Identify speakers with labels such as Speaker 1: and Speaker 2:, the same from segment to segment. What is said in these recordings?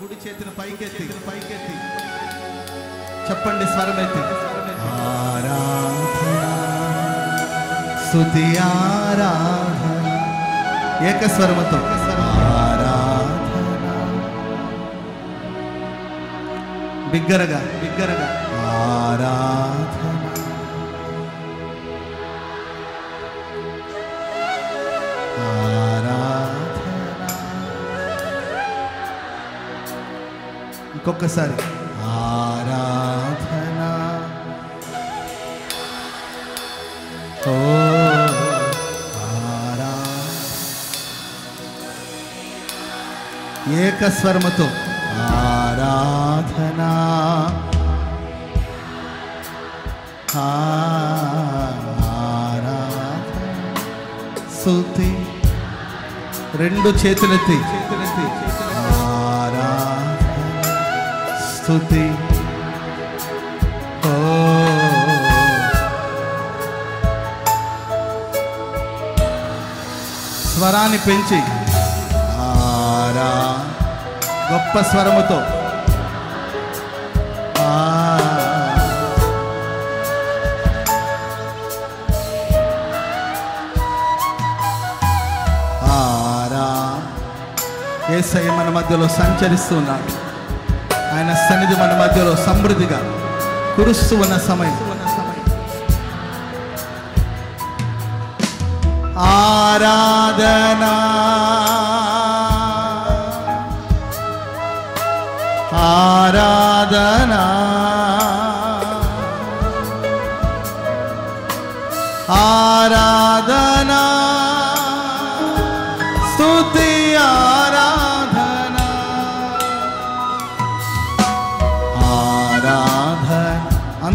Speaker 1: కుడి చేతిని పైకెత్తి. పైకెత్తి చెప్పండి స్వరమెత్తి. ఆరాధన స్తుతి ఆరాధన. ఏకస్వరముతో. ఆరాధన. బిగ్గరగా బిగ్గరగా. ఆరా ఇంకొకసారి ఆరాధన. ఓ ఆరా. ఏకస్వరముతో. ఆరాధన. ఆరాధన. సుతి రెండు చేతులెత్తి. చేతులెత్తి ఆరాధన స్థుతి ఓ. స్వరాన్ని పెంచి. ఆరా. గొప్ప స్వరముతో. ఆరా. ఏ ఏసయ్య మన మధ్యలో సంచరిస్తున్నాడు ఆయన సన్నిధి మన మధ్యలో సమృద్ధిగా కురుస్తూ ఉన్న సమయం ఆరాధనా ఆరాధనా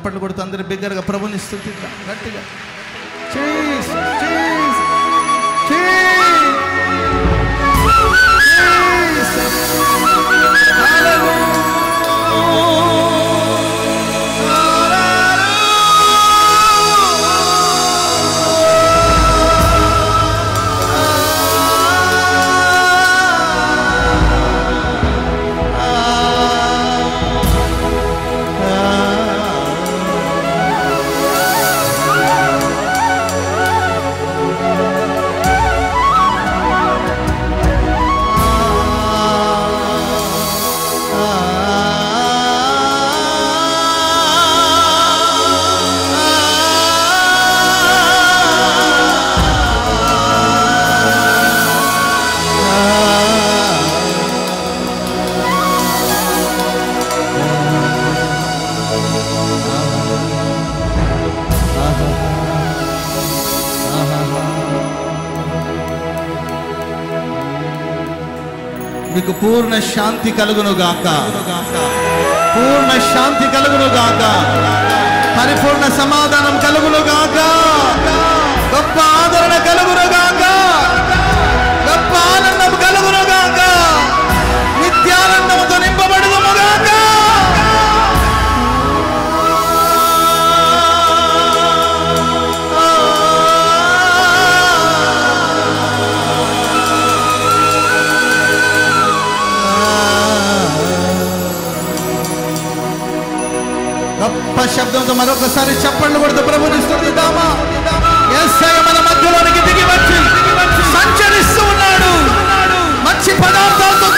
Speaker 1: చప్పట్లు కొడుతూ అందరి బిగ్గరగా ప్రభుని స్థుతిద్దాం గట్టిగా. Jesus, మీకు పూర్ణ శాంతి కలుగును గాక. పూర్ణ శాంతి కలుగును గాక. పరిపూర్ణ సమాధానం కలుగును గాక. గొప్ప ఆదరణ కలుగును గొప్ప శబ్దంతో మరొకసారి చెప్పండి కొడుతూ ప్రభుని మన మధ్యలోనికి దిగి వచ్చి సంచరిస్తూ ఉన్నాడు. మంచి పదార్థాలతో